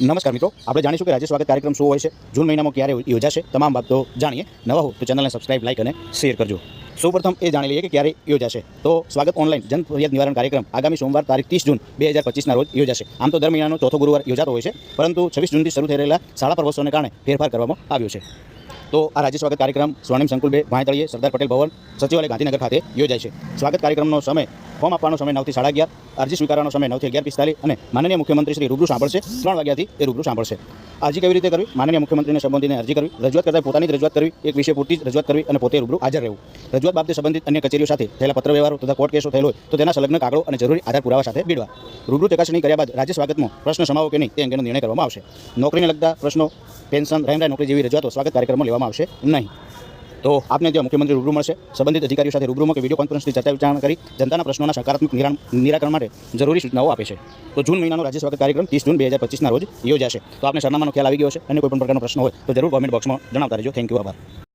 નમસ્કાર મિત્રો. આપણે જાણીશું કે રાજ્ય સ્વાગત કાર્યક્રમ શું હોય છે? જૂન મહિનામાં ક્યારે યોજાશે? તમામ બાબતો જાણીએ. નવા હો તો ચેનલને સબસ્ક્રાઇબ લાઇક અને શેર કરજો. સૌપ્રથમ એ જાણી લઈએ કે ક્યારે યોજાશે. તો સ્વાગત ઓનલાઈન જન ફરિયાદ નિવારણ કાર્યક્રમ આગામી સોમવાર તારીખ ત્રીસ જૂન બે હજાર પચીસના રોજ યોજાશે. આમ તો દર મહિનાનો ચોથો ગુરુવાર યોજાતો હોય છે, પરંતુ છવ્વીસ જૂનથી શરૂ થઈ રહેલા શાળા પ્રવાસોને કારણે ફેરફાર કરવામાં આવ્યો છે. તો આ રાજ્ય સ્વાગત કાર્યક્રમ સ્વર્ણિમ સંકુલ બે ભાંયતળીએ સરદાર પટેલ ભવન, સચિવાલય ગાંધીનગર ખાતે યોજાય છે. સ્વાગત કાર્યક્રમનો સમય ફોર્મ આપવાનો સમય નવથી સાડા અગિયાર, અરજી સ્વીકારવાનો સમય નવથી અગિયાર પિસ્તાલીસ અને માનનીય મુખ્યમંત્રી શ્રી રૂબરૂ સાંભળશે. ત્રણ વાગ્યાથી એ રૂબરૂ સાંભળશે. અરજી કેવી રીતે કરવી? માનનીય મુખ્યમંત્રીને સંબંધીને અરજી કરવી, રજૂઆત કરતા પોતાની જ રજૂઆત કરવી, એક વિષય પૂરતી જ રજૂઆત કરવી અને પોતે રૂબરૂ હાજર રહેવું. રજૂઆત બાબતે સંબંધિત અન્ય કચેરીઓ સાથે થયેલા પત્ર વ્યવહારો તથા કોર્ટ કેસો થયેલો હોય તો તેના સંલગ્ન કાગળો અને જરૂરી આધાર પુરાવા સાથે ભીડવા. રૂબરૂ ચકાસણી કર્યા બાદ રાજ્ય સ્વાગતમાં પ્રશ્ન સમાવો કે નહીં તે અંગેનો નિર્ણય કરવામાં આવશે. નોકરીને લગતા પ્રશ્નો, પેન્શન રહેમરાય નોકરી જેવી રજૂઆતો સ્વાગત કાર્યક્રમમાં લેવામાં આવશે નહીં. તો આપને જે મુખ્યમંત્રી રૂબરૂ મળશે. સંબંધિત અધિકારીઓ સાથે રૂબરૂમાં કે વીડિયો કોન્ફરન્સથી ચર્ચા વિચારણા કરી જનતાના પ્રશ્નોના સકારાત્મક નિરાકરણ માટે જરૂરી સૂચનાઓ આપે છે. તો જૂન મહિનાનો રાજ્ય સ્વાગત કાર્યક્રમ ત્રીસ જૂન બે હજાર પચીસના રોજ યોજાશે. તો આપને સરનામાનો ખ્યાલ આવી ગયો છે અને કોઈ પણ પ્રકારનો પ્રશ્ન હોય તો જરૂર કોમેન્ટ બોક્સમાં જણાવતા રહેજો. થેન્ક યુ આભાર.